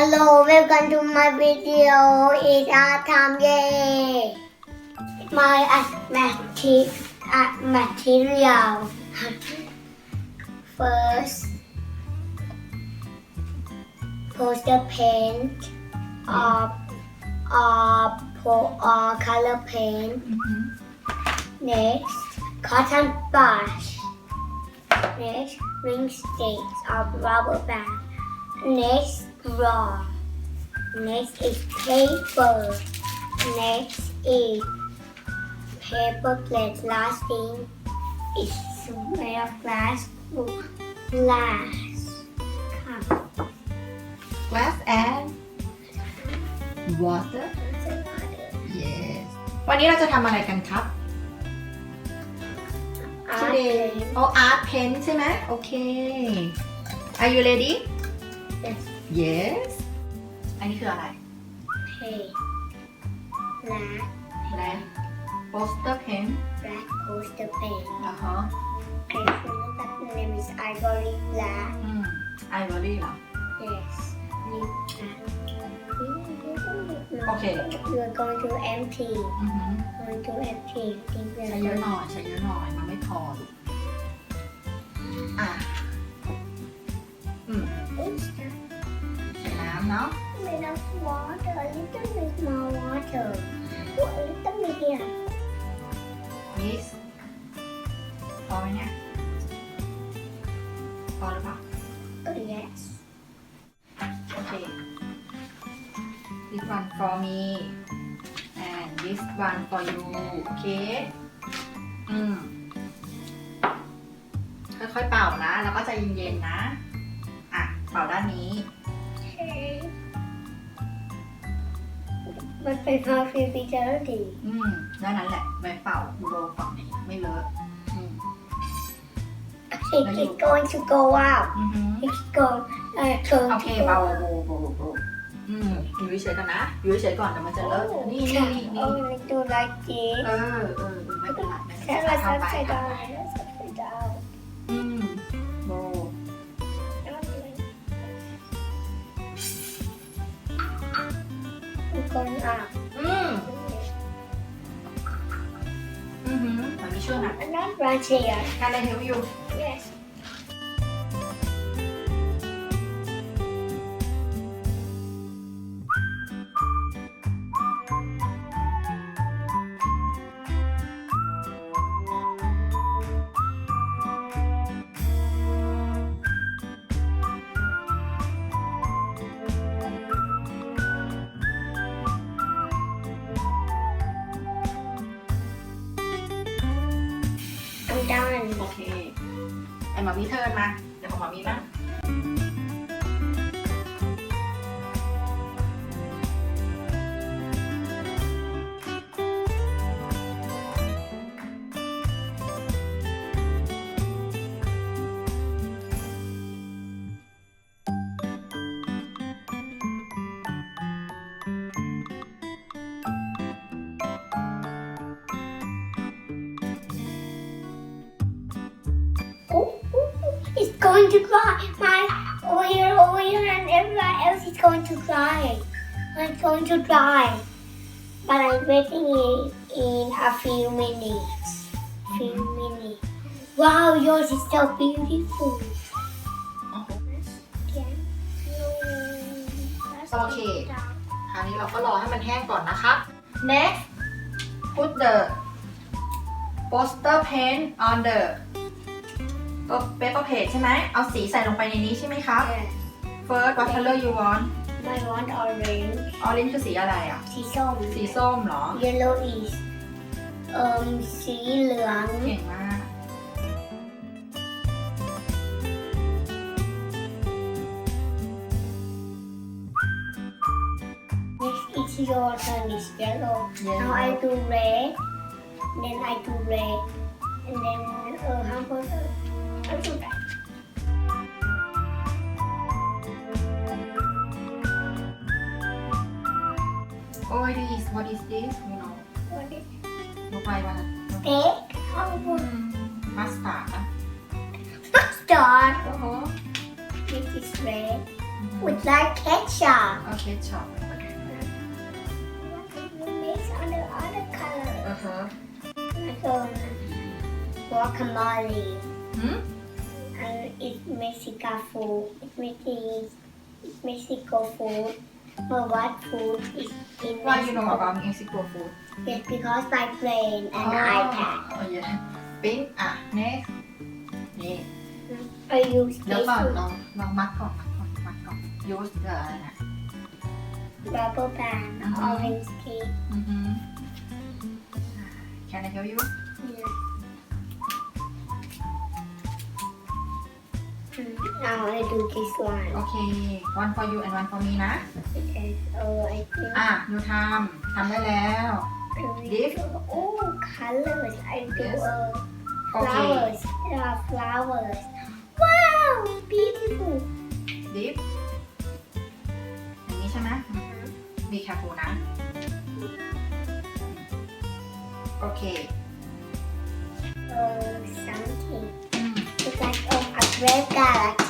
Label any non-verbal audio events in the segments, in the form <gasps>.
Hello, welcome to my video. It's our time, yay! My mate- uh, material. First, poster paint or or, po- or color paint. Next, cotton brush. Next, ring sticks or rubber band. Next, raw. Next is paper. Next is paper plate. Last thing is smell glass glass. Come. glass and water yes วันนี้เราจะทำอะไรกันครับ today Okay. โอ art paint ใช่ไหมโอเค are you ready Yes. yes อันนี้คืออะไร Okay. Black, และ poster paint black poster paint. อ่าฮะ Okay, so look at the name is ivory black. อืม ivory เหรอ Yes. Lip Okay. We're going to empty. อือหือ Going to empty. I think we're ใช้เยอะ going หน่อย ใช้เยอะหน่อย มันไม่พอลูกอะ เนาะ bit of water, a little bit more water. Put a little bit here. this พอไหมเนี่ย พอหรือเปล่า Oh, yes. โอเค this one for me and this one for you โอเค อืม ค่อยๆเป่านะ แล้วก็ใจเย็นๆนะ อะ เป่าด้านนี้ Okay. But my mouth will be dirty. อืมด้านนั้นแหละไว้เป่าโรฝั่งนี้ไม่เลอะอืม It is going to go out. อือหือ It's going, uh, going โอเค to เบา go โบโบโบอืมอยู่เฉยๆก่อนนะอยู่เฉยๆก่อนเดี๋ยวมันจะเลอะ Oh, นี่นี่นี่นี่ oh, we do like this. เออเออเออไม่เป็นไรไม่เป็น Tell ไร us ทำไป upside ทำ down. ไป Let's upside down. going up. Mm. Mm-hmm. I'm not right here. Can I help you? Yes. โอเคไอ้หมามีเทิร์นมา เดี๋ยวของหมามีบ้าง going to cry. My over here, over here, and everywhere else is going to cry. It's going to dry. But I'm waiting it in a few minutes. Few minutes. Wow, yours is so beautiful. โอเค คราวนี้เราก็รอให้มันแห้งก่อนนะคะ next put the poster paint on the paper plate ใช่ไหมเอาสีใส่ลงไปในนี้ใช่ไหมครับ Yes. first what color you want I want orange. orange คือสีอะไรอะ สีส้ม สีส้มเหรอ Yellow is เอ่มสีเหลืองเก่งมาก Next is your turn is yellow. Yellow. Now I do red. Then I do red. And then uh, how about uh, I do that. oh it is what is this you know What is ลงไปวัน egg? How about มัสตาร์ด mustard? โอ้โห This is red. อือฮึ with like ketchup. โอเคช็อป Mix other other color. อือฮะ Like um, guacamole. หืม And it's Mexican food. It's Mexican, it's Mexico food. But what food is in Why you know Mexico? about Mexico food Yes, because my brain and iPad. โอ้ยปิ้งอ่ะ next นี่ I use เดี๋ยวก่อน this ลองลองมัดก่อนมัดก่อนมัดก่อน use the อะไรนะ rubber band, Uh-huh. orange cake. อือฮึ Can I help you Now I do this one. โอเค one for you and one for me นะ Because, oh, I think. อะหนูทำทำได้แล้ว I will This? do- Oh, colors. I do Yes. uh, โอเค flowers. There are flowers. Wow, beautiful. dip อย่างนี้ใช่ไหม be careful นะ โอเค Oh, something. อืม It's like um, a red galaxy.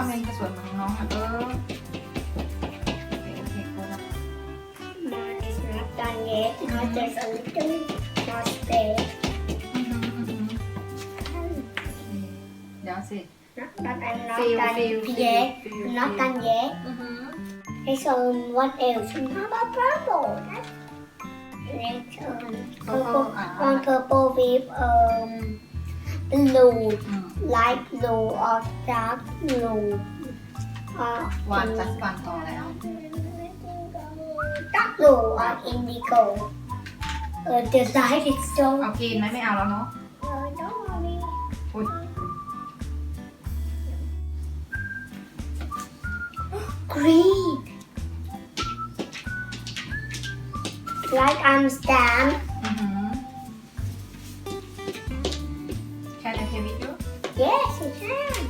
ทำเองจะสวยเหมือนน้องอ่ะเออโอเคโอเคโค้ด mine is not done yet because there's a little more space. อือหืออือหือเดี๋ยวสิ Not, but I'm not Feel, done feel, yet. feel, feel, I'm not feel. done yet. อือหือ Okay, so um, what else? How about purple? That's next um, purple. ah. On purple with um blue, อืม light blue or dark blue. Uh, วางจัดวางต่อแล้ว dark blue or indigo. Uh, the light is so. เอากินไหมไม่เอาแล้วเนาะ Uh, don't worry. อุ้ย <gasps> Green. Like I'm Yes, you can.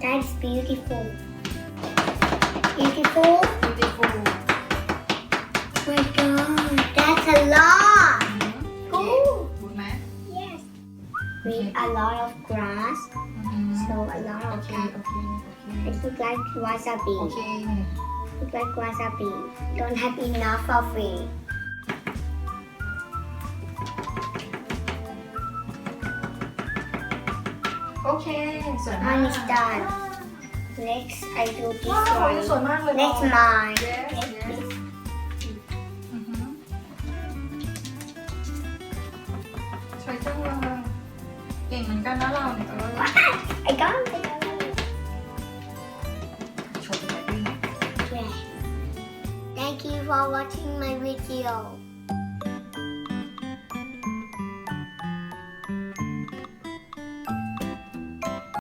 That's beautiful. Beautiful. Beautiful. Oh my God, that's a lot. Mm-hmm. Cool. Yes. We a lot of grass, mm-hmm. so a lot of okay, okay, okay. It looks like wasabi. Okay. It looks like wasabi. Don't have enough of it. โอเค สวยมาก Mine is done. Next, I do this ว้าว one. สวยมากเลย Next, mine. Yes, Next, yes. this. อือหือสวยจังเลยเก่งเหมือนกันนะเราเนี่ยเออ I got it. ชมเลยด้วย Yes. Thank you for watching my video.